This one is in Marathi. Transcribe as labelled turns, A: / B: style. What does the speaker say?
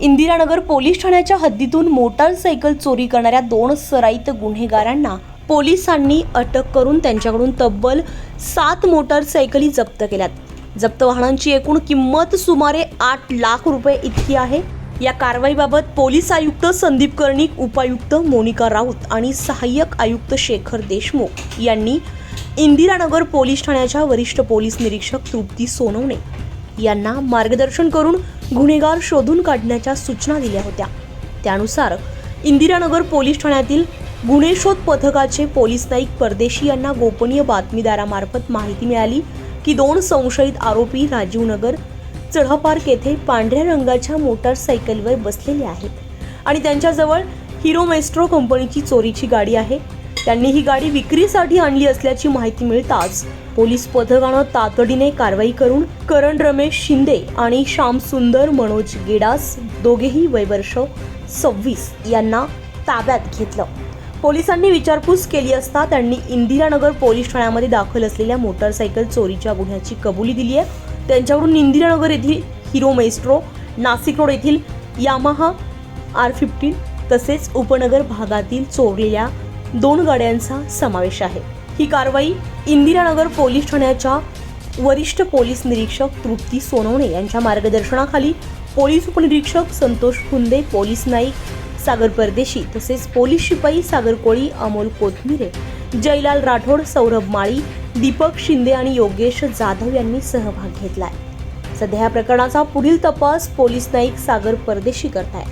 A: इंदिरानगर पोलीस ठाण्याच्या हद्दीतून मोटारसायकल चोरी करणाऱ्या दोन सराईत गुन्हेगारांना पोलिसांनी अटक करून त्यांच्याकडून तब्बल सात मोटारसायकली जप्त केल्यात. जप्त वाहनांची एकूण किंमत सुमारे आठ लाख रुपये इतकी आहे. या कारवाईबाबत पोलीस आयुक्त संदीप कर्णिक उपायुक्त मोनिका राऊत आणि सहाय्यक आयुक्त शेखर देशमुख यांनी इंदिरानगर पोलीस ठाण्याच्या वरिष्ठ पोलीस निरीक्षक तृप्ती सोनवणे यांना मार्गदर्शन करून गुन्हेगार शोधून काढण्याच्या सूचना दिल्या होत्या. त्यानुसार इंदिरानगर पोलीस ठाण्यातील गुन्हे शोध पथकाचे पोलीस नाईक परदेशी यांना गोपनीय बातमीदारामार्फत माहिती मिळाली की दोन संशयित आरोपी राजीव नगर येथे पांढऱ्या रंगाच्या मोटारसायकलवर बसलेले आहेत आणि त्यांच्याजवळ हिरो मेस्ट्रो कंपनीची चोरीची गाडी आहे. त्यांनी ही गाडी विक्रीसाठी आणली असल्याची माहिती मिळताच पोलीस पथकानं तातडीने कारवाई करून करण रमेश शिंदे आणि श्याम सुंदर मनोज गेडास दोघेही वयवर्ष सव्वीस यांना ताब्यात घेतलं. पोलिसांनी विचारपूस केली असता त्यांनी इंदिरानगर पोलीस ठाण्यामध्ये दाखल असलेल्या मोटारसायकल चोरीच्या गुन्ह्याची कबुली दिली आहे. त्यांच्याकडून इंदिरानगर येथील हिरो मेस्ट्रो नाशिक रोड येथील यामाहा आर फिफ्टीन तसेच उपनगर भागातील चोरलेल्या दोन गाड्यांचा समावेश आहे. ही कारवाई इंदिरानगर पोलीस ठाण्याच्या वरिष्ठ पोलीस निरीक्षक तृप्ती सोनवणे यांच्या मार्गदर्शनाखाली पोलीस उपनिरीक्षक संतोष फुंदे पोलीस नाईक सागर परदेशी तसेच पोलीस शिपाई सागर कोळी अमोल कोथमिरे जयलाल राठोड सौरभ माळी दीपक शिंदे आणि योगेश जाधव यांनी सहभाग घेतलाय. सध्या या प्रकरणाचा पुढील तपास पोलीस नाईक सागर परदेशी करताय